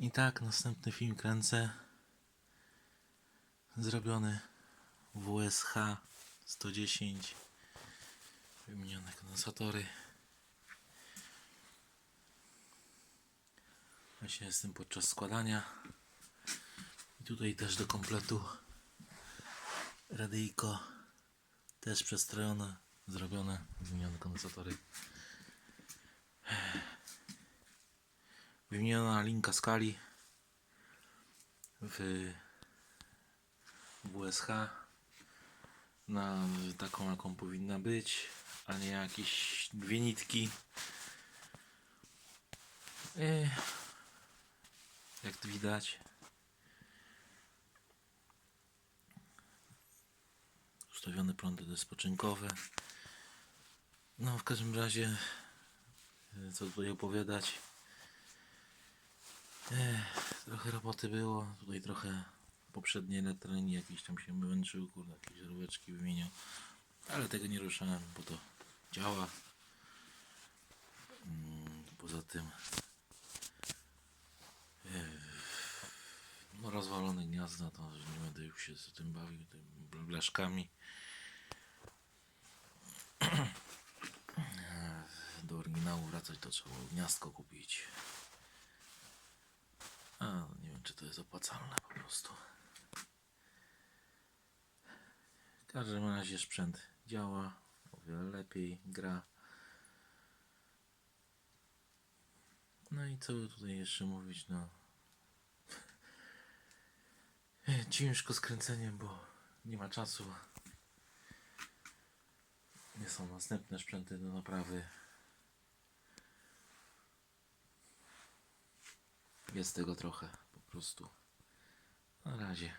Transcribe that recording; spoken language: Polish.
I tak, następny film kręcę. Zrobiony WSH 110. Wymienione kondensatory. Właśnie jestem podczas składania. I tutaj też do kompletu radyjko też przestrojone, zrobione, wymienione kondensatory. Wymieniona linka skali w WSH na taką jaką powinna być, a nie jakieś dwie nitki. E, jak tu widać ustawione prądy spoczynkowe. No w każdym razie e, co tutaj opowiadać Trochę roboty było, tutaj trochę poprzedniej elektroniki jakieś tam się męczył, kurde, jakieś żaróweczki wymieniał, ale tego nie ruszałem, bo to działa. Mm, Poza tym no rozwalone gniazda, to nie będę już się z tym bawił, tym blaszkami. Do oryginału wracać to trzeba gniazdko kupić. A, no nie wiem, czy to jest opłacalne po prostu. W każdym razie sprzęt działa, o wiele lepiej gra. No i co tutaj jeszcze mówić, no. Ciężko z kręceniem, bo nie ma czasu. Nie są następne sprzęty do naprawy. Jest tego trochę prostu. Na razie.